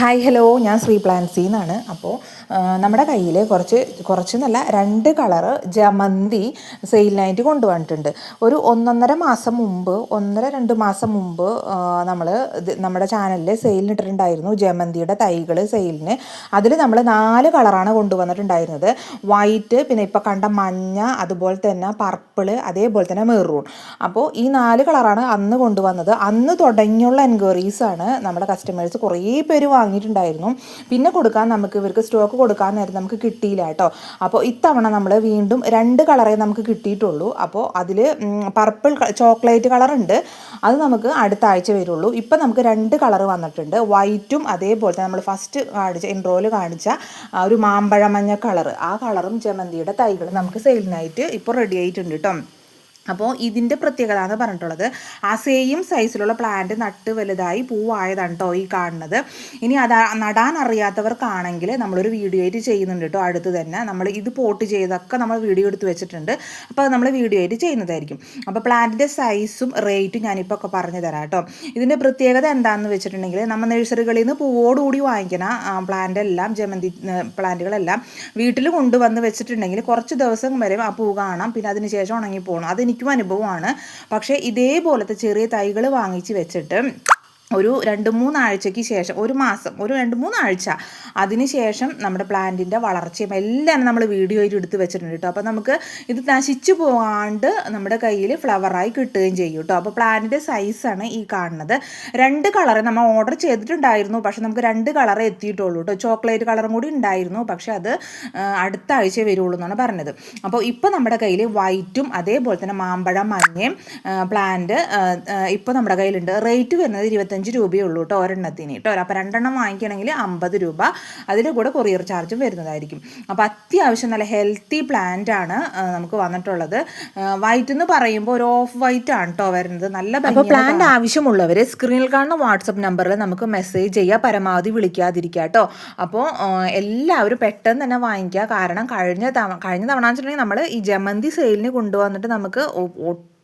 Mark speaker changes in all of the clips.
Speaker 1: Hi hello ഞാൻ ശ്രീ പ്ലാൻസി എന്നാണ്. അപ്പോൾ നമ്മുടെ കയ്യിൽ കുറച്ച് കുറച്ച് നല്ല രണ്ട് കളറ് ജമന്തി സെയിലിനായിട്ട് കൊണ്ടുവന്നിട്ടുണ്ട്. ഒരു ഒന്നൊന്നര മാസം മുമ്പ് ഒന്നര രണ്ട് മാസം മുമ്പ് നമ്മൾ നമ്മുടെ ചാനലിൽ സെയിലിനിട്ടിട്ടുണ്ടായിരുന്നു ജമന്തിയുടെ തൈകൾ സെയിലിന് അതിൽ നമ്മൾ നാല് കളറാണ് കൊണ്ടുവന്നിട്ടുണ്ടായിരുന്നത്. വൈറ്റ് പിന്നെ ഇപ്പോൾ കണ്ട മഞ്ഞ അതുപോലെ തന്നെ പർപ്പിൾ അതേപോലെ തന്നെ മെറൂൺ അപ്പോൾ ഈ നാല് കളറാണ് അന്ന് കൊണ്ടുവന്നത്. അന്ന് തുടങ്ങിയുള്ള എൻക്വയറീസാണ് നമ്മുടെ കസ്റ്റമേഴ്സ് കുറേ പേര് വാങ്ങിയിട്ടുണ്ടായിരുന്നു. പിന്നെ കൊടുക്കാൻ നമുക്ക് ഇവർക്ക് സ്റ്റോക്ക് കൊടുക്കാൻ നേരം നമുക്ക് കിട്ടിയില്ല കേട്ടോ. അപ്പോൾ ഇത്തവണ നമ്മൾ വീണ്ടും രണ്ട് കളറേ നമുക്ക് കിട്ടിയിട്ടുള്ളൂ. അപ്പോൾ അതിൽ പർപ്പിൾ ചോക്ലേറ്റ് കളറുണ്ട് അത് നമുക്ക് അടുത്ത ആഴ്ച വരുള്ളൂ. ഇപ്പം നമുക്ക് രണ്ട് കളർ വന്നിട്ടുണ്ട്. വൈറ്റും അതേപോലെ തന്നെ നമ്മൾ ഫസ്റ്റ് കാണിച്ച ഇൻട്രോയിൽ കാണിച്ച ഒരു മാമ്പഴമഞ്ഞ കളർ ആ കളറും ജമന്തിയുടെ തൈകൾ നമുക്ക് സെയിലിനായിട്ട് ഇപ്പോൾ റെഡി ആയിട്ടുണ്ട് കേട്ടോ. അപ്പോൾ ഇതിന്റെ പ്രത്യേകത എന്ന് പറഞ്ഞിട്ടുള്ളത്. ആ സെയിം സൈസിലുള്ള പ്ലാന്റ് നട്ട് വലുതായി പൂവായതാണ് കേട്ടോ ഈ കാണുന്നത്. ഇനി അത് നടാൻ അറിയാത്തവർക്കാണെങ്കിൽ നമ്മളൊരു വീഡിയോ ആയിട്ട് ചെയ്യുന്നുണ്ട് കേട്ടോ അടുത്ത് തന്നെ നമ്മൾ ഇത് പോട്ട് ചെയ്തൊക്കെ നമ്മൾ വീഡിയോ എടുത്ത് വെച്ചിട്ടുണ്ട്. അപ്പോൾ അത് നമ്മൾ വീഡിയോ ആയിട്ട് ചെയ്യുന്നതായിരിക്കും. അപ്പോൾ പ്ലാന്റിന്റെ സൈസും റേറ്റും ഞാനിപ്പോൾ ഒക്കെ പറഞ്ഞു തരാം കേട്ടോ ഇതിന്റെ പ്രത്യേകത എന്താണെന്ന് വെച്ചിട്ടുണ്ടെങ്കിൽ നമ്മൾ നഴ്സറികളിൽ നിന്ന് പൂവോടുകൂടി വാങ്ങിക്കുന്ന പ്ലാന്റ് എല്ലാം ജമന്തി പ്ലാന്റുകളെല്ലാം വീട്ടിൽ കൊണ്ടുവന്ന് വെച്ചിട്ടുണ്ടെങ്കിൽ കുറച്ച് ദിവസം വരെ ആ പൂ കാണാം. പിന്നെ അതിന് ശേഷം ഉണങ്ങി പോകണം അതെനിക്ക് എനിക്കും അനുഭവമാണ്. പക്ഷേ ഇതേപോലത്തെ ചെറിയ തൈകൾ വാങ്ങിച്ച് വെച്ചിട്ട് ഒരു രണ്ട് മൂന്നാഴ്ചയ്ക്ക് ശേഷം ഒരു മാസം ഒരു രണ്ട് മൂന്നാഴ്ച. അതിന് ശേഷം നമ്മുടെ പ്ലാന്റിന്റെ വളർച്ചയും എല്ലാം നമ്മൾ വീഡിയോ ആയിട്ട് എടുത്ത് വെച്ചിട്ടുണ്ട് കേട്ടോ അപ്പോൾ നമുക്ക് ഇത് നശിച്ചു പോകാണ്ട് നമ്മുടെ കയ്യിൽ ഫ്ലവറായി കിട്ടുകയും ചെയ്യും കേട്ടോ അപ്പോൾ പ്ലാന്റിന്റെ സൈസാണ് ഈ കാണുന്നത്. രണ്ട് കളർ നമ്മൾ ഓർഡർ ചെയ്തിട്ടുണ്ടായിരുന്നു. പക്ഷേ നമുക്ക് രണ്ട് കളറേ എത്തിയിട്ടുള്ളൂ കേട്ടോ ചോക്ലേറ്റ് കളറും കൂടി ഉണ്ടായിരുന്നു. പക്ഷേ അത് അടുത്ത ആഴ്ച വരുള്ളൂ എന്നാണ് പറഞ്ഞത്. അപ്പോൾ ഇപ്പോൾ നമ്മുടെ കയ്യിൽ വൈറ്റും അതേപോലെ തന്നെ മാമ്പഴം മഞ്ഞയും പ്ലാന്റ് ഇപ്പോൾ നമ്മുടെ കയ്യിലുണ്ട്. റേറ്റ് വരുന്നത് ഇരുപത്തഞ്ച് ഇരുപത്തഞ്ച് രൂപയേ ഉള്ളൂ കേട്ടോ ഒരെണ്ണത്തിന് കേട്ടോ. അപ്പോൾ രണ്ടെണ്ണം വാങ്ങിക്കണമെങ്കിൽ അമ്പത് രൂപ അതിൽ കൂടെ കൊറിയർ ചാർജും വരുന്നതായിരിക്കും. അപ്പോൾ അത്യാവശ്യം നല്ല ഹെൽത്തി പ്ലാന്റ് ആണ് നമുക്ക് വന്നിട്ടുള്ളത്. വൈറ്റ് എന്ന് പറയുമ്പോൾ ഒരു ഓഫ് വൈറ്റ് ആണ് കേട്ടോ വരുന്നത്. നല്ല അപ്പോൾ പ്ലാന്റ് ആവശ്യമുള്ളവർ സ്ക്രീനിൽ കാണുന്ന വാട്സപ്പ് നമ്പറിൽ നമുക്ക് മെസ്സേജ് ചെയ്യുക പരമാവധി വിളിക്കാതിരിക്കുക കേട്ടോ. അപ്പോൾ എല്ലാവരും പെട്ടെന്ന് തന്നെ വാങ്ങിക്കുക കാരണം കഴിഞ്ഞ തവണ കഴിഞ്ഞ തവണ വെച്ചിട്ടുണ്ടെങ്കിൽ നമ്മൾ ഈ ജമന്തി സെയിലിന് കൊണ്ടുവന്നിട്ട് നമുക്ക്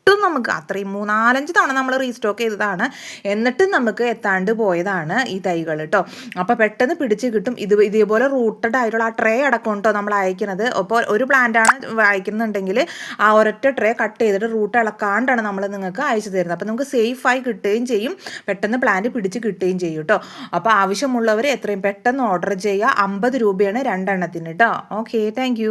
Speaker 1: എന്നിട്ടും നമുക്ക്. അത്രയും മൂന്നാലഞ്ച് തവണ നമ്മൾ റീസ്റ്റോക്ക് ചെയ്തതാണ്. എന്നിട്ടും നമുക്ക് എത്താണ്ട് പോയതാണ് ഈ തൈകൾ കേട്ടോ അപ്പോൾ പെട്ടെന്ന് പിടിച്ച് കിട്ടും. ഇത് ഇതേപോലെ റൂട്ടഡ് ആയിട്ടുള്ള ആ ട്രേ അടക്കം കേട്ടോ നമ്മൾ അയക്കുന്നത്. അപ്പോൾ ഒരു പ്ലാന്റാണ് അയക്കുന്നുണ്ടെങ്കിൽ ആ ഒരൊറ്റ ട്രേ കട്ട് ചെയ്തിട്ട് റൂട്ട് ഇളക്കാണ്ടാണ് നമ്മൾ നിങ്ങൾക്ക് അയച്ചു തരുന്നത്. അപ്പോൾ നമുക്ക് സേഫായി കിട്ടുകയും ചെയ്യും. പെട്ടെന്ന് പ്ലാന്റ് പിടിച്ച് കിട്ടുകയും ചെയ്യും കേട്ടോ അപ്പോൾ ആവശ്യമുള്ളവർ എത്രയും പെട്ടെന്ന് ഓർഡർ ചെയ്യുക. അമ്പത് രൂപയാണ് രണ്ടെണ്ണത്തിന് കേട്ടോ ഓക്കെ താങ്ക്